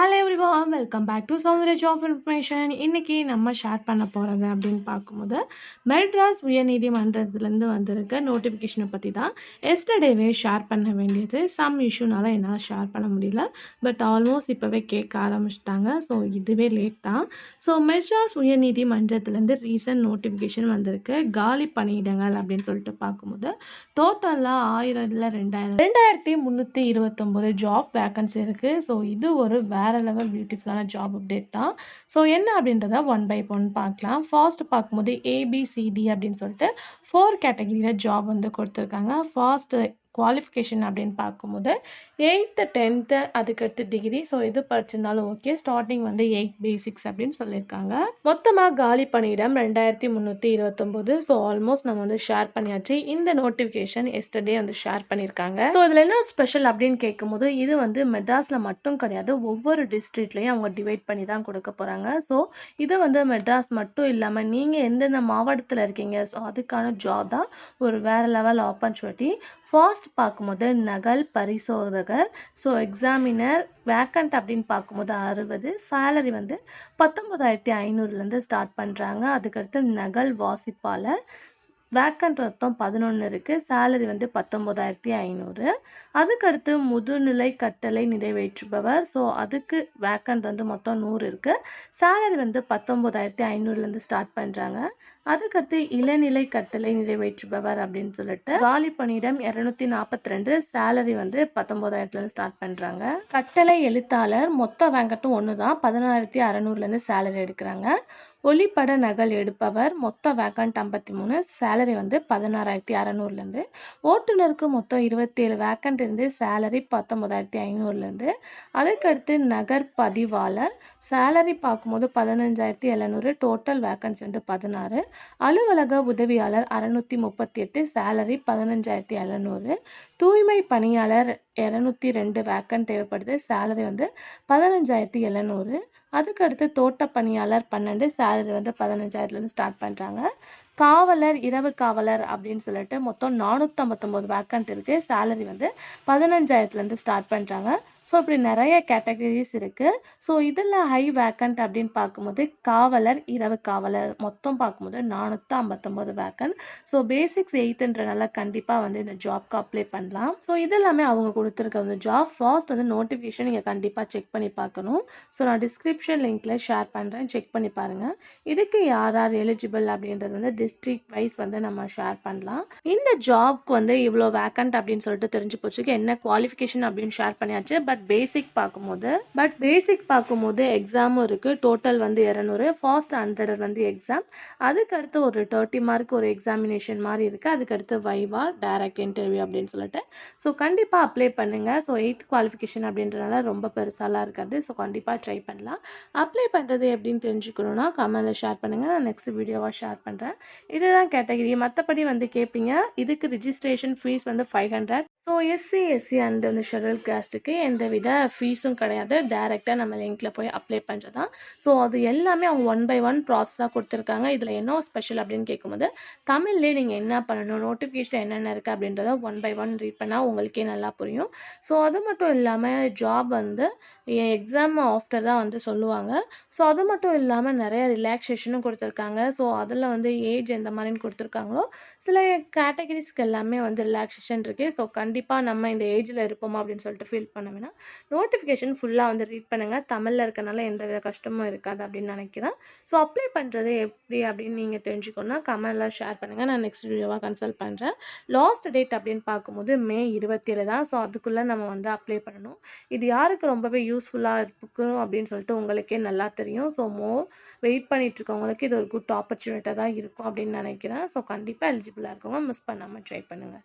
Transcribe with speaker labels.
Speaker 1: Hello everyone welcome back to சௌந்தரேஜ் of information இன்றைக்கி நம்ம share பண்ண போகிறது அப்படின்னு பார்க்கும்போது மெட்ராஸ் உயர்நீதிமன்றத்துலேருந்து வந்திருக்க நோட்டிஃபிகேஷனை பற்றி தான் எஸ்டர்டேவே ஷேர் பண்ண வேண்டியது. சம் இஷ்யூனால என்னால் ஷேர் பண்ண முடியல. பட் ஆல்மோஸ்ட் இப்போவே கேட்க ஆரம்பிச்சிட்டாங்க. ஸோ இதுவே லேட் தான். ஸோ மெட்ராஸ் உயர்நீதிமன்றத்துலேருந்து ரீசன்ட் நோட்டிஃபிகேஷன் வந்திருக்கு. காலி பணியிடங்கள் அப்படின்னு சொல்லிட்டு பார்க்கும்போது டோட்டலாக ஆயிரம் இல்லை ரெண்டாயிரம். ரெண்டாயிரத்தி முந்நூற்றி இருபத்தொம்போது ஜாப் வேக்கன்சி இருக்குது ஸோ இது ஒரு வே வேறு லெவல் பியூட்டிஃபுல்லான ஜாப் அப்டேட் தான். ஸோ என்ன அப்படின்றத ஒன் பை ஒன் பார்க்கலாம். ஃபாஸ்ட் பார்க்கும்போது ஏபிசிடி அப்படின்னு சொல்லிட்டு ஃபோர் கேட்டகரியில் ஜாப் வந்து கொடுத்துருக்காங்க. ஃபாஸ்ட் குவாலிஃபிகேஷன் அப்படின்னு பார்க்கும்போது எயித்து டென்த்து அதுக்கடுத்து டிகிரி ஸோ எது படிச்சிருந்தாலும் ஓகே ஸ்டார்டிங் வந்து எயிட் பேசிக்ஸ் அப்படின்னு சொல்லியிருக்காங்க. மொத்தமாக காலி பணியிடம் ரெண்டாயிரத்தி முந்நூற்றி இருபத்தொம்போது. ஸோ ஆல்மோஸ்ட் நம்ம வந்து ஷேர் பண்ணியாச்சு. இந்த நோட்டிஃபிகேஷன் எஸ்டர்டே வந்து ஷேர் பண்ணியிருக்காங்க. ஸோ இதில் என்ன ஸ்பெஷல் அப்படின்னு கேட்கும்போது இது வந்து மெட்ராஸில் மட்டும் கிடையாது. ஒவ்வொரு டிஸ்ட்ரிக்ட்லையும் அவங்க டிவைட் பண்ணி தான் கொடுக்க போகிறாங்க ஸோ இது வந்து மெட்ராஸ் மட்டும் இல்லாமல் நீங்கள் எந்தெந்த மாவட்டத்தில் இருக்கீங்க? ஸோ அதுக்கான ஜாப் தான் ஒரு வேறு லெவல் ஆப்பர்ச்சுனிட்டி ஃபாஸ்ட் பார்க்கும்போது நகல் பரிசோதகர் ஸோ எக்ஸாமினர் வேக்கண்ட் அப்படின்னு பார்க்கும்போது அறுபது சேலரி வந்து பத்தொம்பதாயிரத்தி ஐநூறுலேருந்து ஸ்டார்ட் பண்ணுறாங்க அதுக்கடுத்து நகல் வாசிப்பாளர் வேக்கண்ட் மொத்தம் பதினொன்று இருக்குது சேலரி வந்து பத்தொம்போதாயிரத்தி ஐநூறு. அதுக்கடுத்து முதுநிலை கட்டளை நிறைவேற்றுபவர். ஸோ அதுக்கு வேக்கண்ட் வந்து மொத்தம் நூறு இருக்குது சேலரி வந்து பத்தொம்போதாயிரத்தி ஐநூறுலேருந்து ஸ்டார்ட் பண்ணுறாங்க அதுக்கடுத்து இளநிலை கட்டளை நிறைவேற்றுபவர் அப்படின்னு சொல்லிட்டு காலி பணியிடம் இரநூத்தி நாற்பத்தி ரெண்டு. சேலரி வந்து பத்தொம்போதாயிரத்துலேருந்து ஸ்டார்ட் பண்ணுறாங்க கட்டளை எழுத்தாளர் மொத்த வேங்கட்டும் ஒன்று தான் பதினாயிரத்தி அறநூறுலேருந்து சேலரி எடுக்கிறாங்க. ஒளிப்பட நகல் எடுப்பவர் மொத்த வேக்கண்ட் ஐம்பத்தி மூணு சேலரி வந்து பதினாறாயிரத்தி அறநூறுலேருந்து. ஓட்டுநருக்கு மொத்தம் இருபத்தேழு வேக்கண்ட் இருந்து சேலரி பத்தொம்பதாயிரத்தி ஐநூறுலேருந்து. அதுக்கடுத்து நகர் பதிவாளர் சேலரி பார்க்கும்போது பதினஞ்சாயிரத்தி எழுநூறு டோட்டல் வேக்கன்சி வந்து பதினாறு. அலுவலக உதவியாளர் அறநூற்றி முப்பத்தி எட்டு சேலரி பதினஞ்சாயிரத்தி எழுநூறு. தூய்மை பணியாளர் இரநூத்தி ரெண்டு வேக்கன்ட் தேவைப்படுது சேலரி வந்து பதினஞ்சாயிரத்தி எழுநூறு. அதுக்கடுத்து தோட்ட பணியாளர் பன்னெண்டு சேலரி வந்து பதினஞ்சாயிரத்துலேருந்து ஸ்டார்ட் பண்ணுறாங்க காவலர் இரவு காவலர் அப்படின்னு சொல்லிட்டு மொத்தம் நானூற்றம்பத்தொம்போது வேக்கண்ட் இருக்குது சேலரி வந்து பதினஞ்சாயிரத்துலேருந்து ஸ்டார்ட் பண்ணுறாங்க ஸோ இப்படி நிறைய கேட்டகரிஸ் இருக்குது ஸோ இதில் ஹை வேக்கண்ட் அப்படின்னு பார்க்கும்போது காவலர் இரவு காவலர் மொத்தம் பார்க்கும்போது நானூற்றி ஐம்பத்தொம்போது வேக்கண்ட் ஸோ பேசிக்ஸ் எயித்துன்றனால கண்டிப்பாக வந்து இந்த ஜாப்க்கு அப்ளை பண்ணலாம். ஸோ இதெல்லாமே அவங்க கொடுத்துருக்க அந்த ஜாப் ஃபாஸ்ட் வந்து நோட்டிஃபிகேஷன் நீங்கள் கண்டிப்பாக செக் பண்ணி பார்க்கணும். ஸோ நான் டிஸ்கிரிப்ஷன் லிங்க்கில் ஷேர் பண்ணுறேன் செக் பண்ணி பாருங்கள் இதுக்கு யார் யார் எலிஜிபிள் அப்படின்றது வந்து டிஸ்ட்ரிக்ட் வைஸ் வந்து நம்ம ஷேர் பண்ணலாம். இந்த ஜாப்க்கு வந்து இவ்வளோ வேக்கண்ட் அப்படின்னு சொல்லிட்டு தெரிஞ்சு போச்சுக்கு என்ன குவாலிஃபிகேஷன் அப்படின்னு ஷேர் பண்ணியாச்சு. பட் பேசிக் பார்க்கும்போது பட் பேசிக் பார்க்கும்போது எக்ஸாமும் இருக்குது டோட்டல் வந்து இரநூறு. ஃபாஸ்ட் ஹண்ட்ரட் வந்து எக்ஸாம் அதுக்கடுத்து ஒரு தேர்ட்டி மார்க் ஒரு எக்ஸாமினேஷன் மாதிரி இருக்குது அதுக்கடுத்து வைவா டைரக்ட் இன்டர்வியூ அப்படின்னு சொல்லிட்டு. ஸோ கண்டிப்பாக அப்ளை பண்ணுங்கள் ஸோ எயித் குவாலிஃபிகேஷன் அப்படின்றனால ரொம்ப பெருசாலாம் இருக்காது. ஸோ கண்டிப்பாக ட்ரை பண்ணலாம். அப்ளை பண்ணுறது எப்படின்னு தெரிஞ்சுக்கணுன்னா கமெண்டில் ஷேர் பண்ணுங்கள் நான் நெக்ஸ்ட் வீடியோவாக ஷேர் பண்ணுறேன் இதுதான் கேட்டகிரி. மற்றபடி வந்து கேட்பீங்க இதுக்கு ரிஜிஸ்ட்ரேஷன் ஃபீஸ் வந்து five hundred so SC SC and வந்து ஷெட்யூல் கேஸ்ட்டுக்கு எந்த வித ஃபீஸும் கிடையாது. டேரெக்டாக நம்ம லிங்க்கில் போய் அப்ளை பண்ணுறது தான் ஸோ அது எல்லாமே அவங்க ஒன் பை ஒன் ப்ராசஸாக கொடுத்துருக்காங்க. இதில் என்ன ஸ்பெஷல் அப்படின்னு கேட்கும்போது தமிழ்லேயே நீங்கள் என்ன பண்ணணும் நோட்டிஃபிகேஷன் என்னென்ன இருக்குது அப்படின்றத ஒன் பை ஒன் ரீட் பண்ணால் உங்களுக்கே நல்லா புரியும். ஸோ அது மட்டும் இல்லாமல் ஜாப் வந்து எக்ஸாம் ஆஃப்டர் தான் வந்து சொல்லுவாங்க. ஸோ அது மட்டும் இல்லாமல் நிறைய ரிலாக்ஸேஷனும் கொடுத்துருக்காங்க. ஸோ அதில் வந்து ஏ ஏஜ் எந்த மாதிரின்னு கொடுத்துருக்காங்களோ சில கேட்டகரிஸ்க்கு எல்லாமே வந்து ரிலாக்ஸேஷன் இருக்குது ஸோ கண்டிப்பாக நம்ம இந்த ஏஜில் இருப்போமா அப்படின்னு சொல்லிட்டு ஃபீல் பண்ண வேணாம். நோட்டிஃபிகேஷன் ஃபுல்லாக வந்து ரீட் பண்ணுங்கள் தமிழில் இருக்கனால எந்த வித கஷ்டமும் இருக்காது அப்படின்னு நினைக்கிறேன். ஸோ அப்ளை பண்ணுறது எப்படி அப்படின்னு நீங்கள் தெரிஞ்சுக்கணும்னா கமெண்டில் ஷேர் பண்ணுங்கள் நான் நெக்ஸ்ட் வீடியோவாக கன்சல்ட் பண்ணுறேன் லாஸ்ட் டேட் அப்படின்னு பார்க்கும்போது மே இருபத்தேழு தான். ஸோ அதுக்குள்ளே நம்ம வந்து அப்ளை பண்ணணும். இது யாருக்கு ரொம்பவே யூஸ்ஃபுல்லாக இருக்கும் அப்படின்னு சொல்லிட்டு உங்களுக்கே நல்லா தெரியும். ஸோ மோர் வெயிட் பண்ணிகிட்ருக்கவங்களுக்கு இது ஒரு குட் ஆப்பர்ச்சுனிட்டாக தான் இருக்கும். அப்படின்னு நினைக்கிறேன். ஸோ கண்டிப்பாக எலிஜிபிளாக இருக்கவங்க மிஸ் பண்ணாமல் ட்ரை பண்ணுங்கள்